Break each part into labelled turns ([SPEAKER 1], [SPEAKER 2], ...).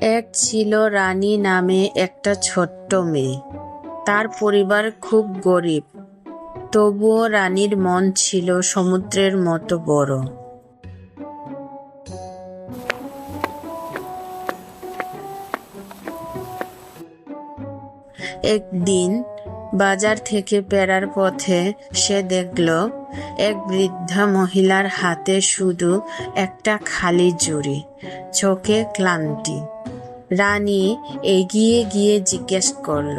[SPEAKER 1] এক ছিল রানী নামে একটা ছোট্ট মেয়ে। তার পরিবার খুব গরিব। তবুও রানীর মন ছিল সমুদ্রের মতো বড়। একদিন বাজার থেকে পেরার পথে সে দেখল, এক বৃদ্ধা মহিলার হাতে শুধু একটা খালি জুড়ি, চোখে ক্লান্তি। রানী এগিয়ে গিয়ে জিজ্ঞেস করল।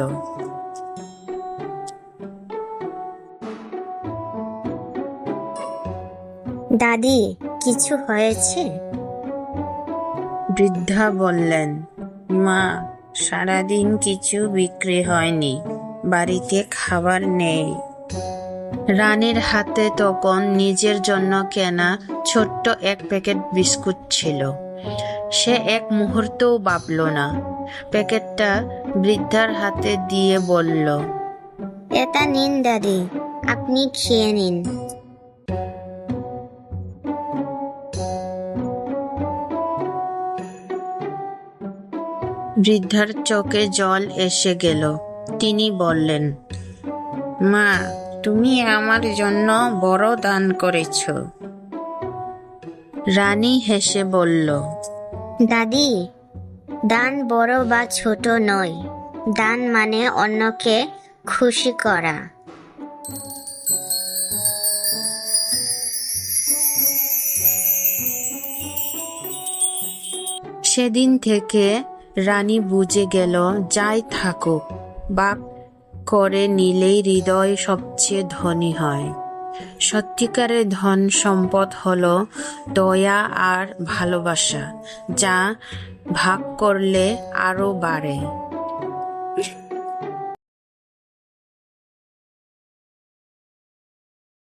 [SPEAKER 2] দাদি কিছু হয়েছে?
[SPEAKER 1] বৃদ্ধা বললেন মা সারাদিন কিছু বিক্রি হয়নি বাড়িতে খাবার নেই। রানীর হাতে তখন নিজের জন্য কেনা ছোট্ট এক প্যাকেট বিস্কুট ছিল। সে এক মুহূর্তও ভাবল না। প্যাকেটটা বৃদ্ধার হাতে দিয়ে বলল
[SPEAKER 2] এটা নিন দাদি আপনি খেয়ে নিন।
[SPEAKER 1] বৃদ্ধার চোখে জল এসে গেল। তিনি বললেন মা তুমি আমার জন্য বড় দান করেছ। রানী হেসে বলল
[SPEAKER 2] দাদি, দান বড় বা ছোট নয়। দান মানে অন্যকে খুশি করা।
[SPEAKER 1] সেদিন থেকে রানী বুঝে গেল, যাই থাকুক, বাপ করে নিলেই হৃদয় সবচেয়ে ধনী হয়। সত্যিকারের ধন সম্পদ হল দয়া আর ভালোবাসা যা ভাগ করলে আরও বাড়ে।